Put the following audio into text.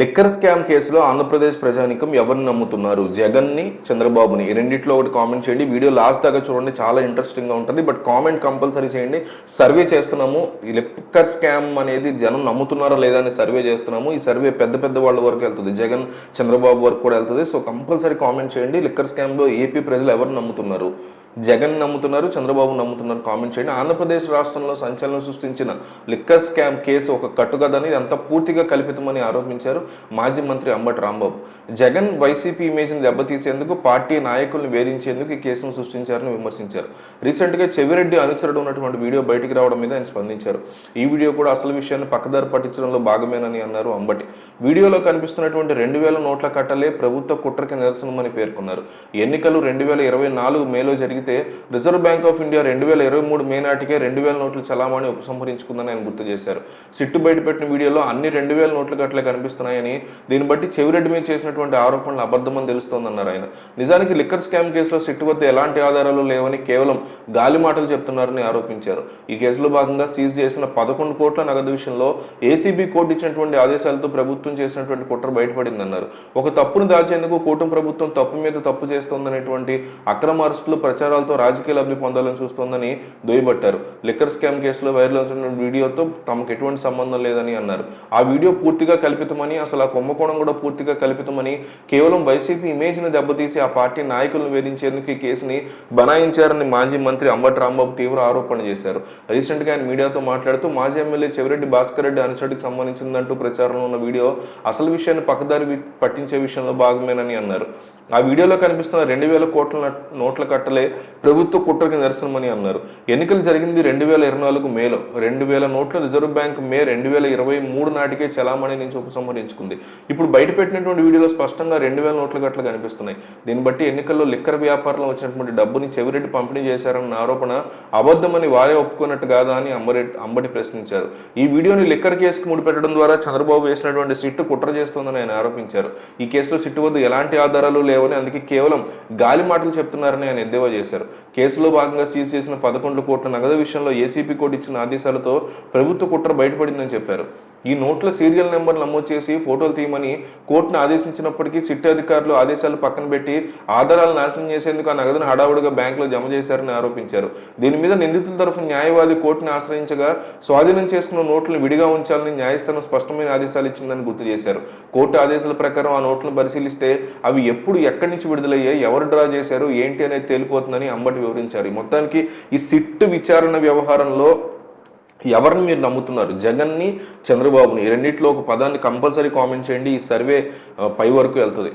Liquor scam కేసులో ఆంధ్రప్రదేశ్ ప్రజానికం ఎవరిని నమ్ముతున్నారు? జగన్ని చంద్రబాబుని రెండిట్లో ఒకటి కామెంట్ చేయండి. వీడియో లాస్ట్ దాకా చూడండి చాలా ఇంట్రెస్టింగ్గా ఉంటుంది. బట్ కామెంట్ కంపల్సరీ చేయండి. సర్వే చేస్తున్నాము. ఈ లిక్కర్ స్కామ్ అనేది జనం నమ్ముతున్నారా లేదా అని సర్వే చేస్తున్నాము. ఈ సర్వే పెద్ద పెద్ద వాళ్ళ వరకు వెళ్తుంది. జగన్ చంద్రబాబు వరకు కూడా వెళ్తుంది. సో కంపల్సరీ కామెంట్ చేయండి. లిక్కర్ స్కామ్లో ఏపీ ప్రజలు ఎవరు నమ్ముతున్నారు? జగన్ నమ్ముతున్నారు చంద్రబాబు నమ్ముతున్నారు కామెంట్ చేయండి. ఆంధ్రప్రదేశ్ రాష్ట్రంలో సంచలనం సృష్టించిన లిక్కర్ స్కామ్ కేసు ఒక కట్టుకదని అంతా పూర్తిగా కల్పితమని ఆరోపించారు మాజీ మంత్రి అంబటి రాంబాబు. జగన్ వైసీపీ ఇమేజ్ని దెబ్బతీసేందుకు పార్టీ నాయకులను వేధించేందుకు ఈ కేసును సృష్టించారని విమర్శించారు. రీసెంట్గా చెవిరెడ్డి అనుచరుడు ఉన్నటువంటి వీడియో బయటికి రావడం మీద ఆయన స్పందించారు. ఈ వీడియో కూడా అసలు విషయాన్ని పక్కదారి పట్టించడంలో భాగమేనని అన్నారు అంబటి. వీడియోలో కనిపిస్తున్నటువంటి రెండు వేల నోట్ల కట్టలే ప్రభుత్వ కుట్రకి నిరసనమని పేర్కొన్నారు. ఎన్నికలు రెండు వేల ఇరవై నాలుగు మేలో జరిగితే రిజర్వ్ బ్యాంక్ ఆఫ్ ఇండియా రెండు వేల ఇరవై మూడు మే నాటికే రెండు వేల నోట్లు చలామణి ఉపసంహరించుకుందని ఆయన గుర్తు చేశారు. సిట్టు బయటపెట్టిన వీడియోలో అన్ని రెండు వేల నోట్లు గట్లే కనిపిస్తున్నాయని దీన్ని బట్టి చెవిరెడ్డి మీద చేసినటువంటి ఆరోపణలు అబద్ధమని తెలుస్తోందన్నారు ఆయన. నిజానికి లిక్కర్ స్కామ్ కేసులో సిట్టు వద్ద ఎలాంటి ఆధారాలు లేవని కేవలం గాలి మాటలు చెప్తున్నారని ఆరోపించారు. ఈ కేసులో భాగంగా సీజ్ చేసిన పదకొండు కోట్ల నగదు విషయంలో ఏసీబీ కోర్టు ఇచ్చినటువంటి ఆదేశాలతో ప్రభుత్వం చేసినటువంటి కుట్ర బయటపడిందన్నారు. ఒక తప్పును దాచేందుకు కూటమి ప్రభుత్వం తప్పు మీద తప్పు చేస్తోందనేటువంటి అక్రమ అరెస్టులు ప్రచారాలతో రాజకీయ లబ్ధి పొందాలని చూస్తోందని దుయ్యబట్టారు లిక్కర్ స్కామ్ కేసులో వైరల్ అవుతున్న వీడియోతో తమకు ఎటువంటి సంబంధం లేదని అన్నారు. ఆ వీడియో పూర్తిగా కల్పితమని అసలు ఆ కుంభకోణం కూడా పూర్తిగా కల్పితమని కేవలం వైసీపీ ఇమేజ్ని దెబ్బతీసి ఆ పార్టీ నాయకులను వేధించేందుకు ఈ కేసుని బనాయించారని మాజీ మంత్రి అంబటి రాంబాబు తీవ్ర ఆరోపణ చేశారు. రీసెంట్గా ఆయన మీడియాతో మాట్లాడుతూ మాజీ ఎమ్మెల్యే చెవిరెడ్డి భాస్కర్ రెడ్డి అనుచరుడికి సంబంధించిందంటూ ప్రచారంలో ఉన్న వీడియో అసలు విషయాన్ని పక్కదారి పట్టించే విషయంలో భాగమేనని అన్నారు. ఆ వీడియోలో కనిపిస్తున్న రెండు వేల కోట్ల నోట్ల కట్టలే ప్రభుత్వ కుట్రకి నిరసనమని అన్నారు. ఎన్నికలు జరిగింది రెండు వేల ఇరవై నాలుగు మేలో. రెండు వేల నోట్ల రిజర్వ్ బ్యాంక్ మే రెండు వేల ఇరవై మూడు నాటికే చలామణి నుంచి ఉపసంహరించుకుంది. ఇప్పుడు బయటపెట్టినటువంటి వీడియోలో స్పష్టంగా రెండు వేల నోట్ల గట్ల కనిపిస్తున్నాయి. దీన్ని బట్టి ఎన్నికల్లో లిక్కర్ వ్యాపారంలో వచ్చినటువంటి డబ్బుని చెవిరెడ్డి పంపిణీ చేశారన్న ఆరోపణ అబద్ధమని వారే ఒప్పుకున్నట్టు కాదా అని అంబరెడ్డి అంబటి ప్రశ్నించారు. ఈ వీడియోని లిక్కర్ కేసుకు ముడిపెట్టడం ద్వారా చంద్రబాబు వేసినటువంటి సిట్టు కుట్ర చేస్తోందని ఆయన ఆరోపించారు. ఈ కేసులో సిట్టు వద్ద ఎలాంటి ఆధారాలు లేవని అందుకే కేవలం గాలి మాటలు చెప్తున్నారని ఆయన ఎద్దేవా చేశారు. కేసులో భాగంగా సీజ్ చేసిన పదకొండు కోట్ల నగదు విషయంలో ఏసీపీ కోర్టు ఇచ్చిన ఆదేశాలతో ప్రభుత్వ కుట్ర బయటపడిందని చెప్పారు. ఈ నోట్ల సీరియల్ నెంబర్ నమోదు చేసి ఫోటోలు తీయమని కోర్టును ఆదేశించినప్పటికీ సిట్ అధికారులు ఆదేశాలు పక్కన పెట్టి ఆధారాలు నాశనం చేసేందుకు ఆ నగదును హడావుడిగా బ్యాంకులో జమ చేశారని ఆరోపించారు. దీని మీద నిందితుల తరఫున న్యాయవాది కోర్టును ఆశ్రయించగా స్వాధీనం చేసుకున్న నోట్లను విడిగా ఉంచాలని న్యాయస్థానం స్పష్టమైన ఆదేశాలు ఇచ్చిందని గుర్తు చేశారు. కోర్టు ఆదేశాల ప్రకారం ఆ నోట్లను పరిశీలిస్తే అవి ఎప్పుడు ఎక్కడి నుంచి విడుదలయ్యాయి ఎవరు డ్రా చేశారు ఏంటి అనేది తేలిపోతుందని అంబటి వివరించారు. మొత్తానికి ఈ సిట్ విచారణ వ్యవహారంలో ఎవరిని మీరు నమ్ముతున్నారు? జగన్ని చంద్రబాబుని రెండింటిలో రెండిట్లో ఒక పదాన్ని కంపల్సరీ కామెంట్ చేయండి. ఈ సర్వే పై వరకు వెళ్తుంది.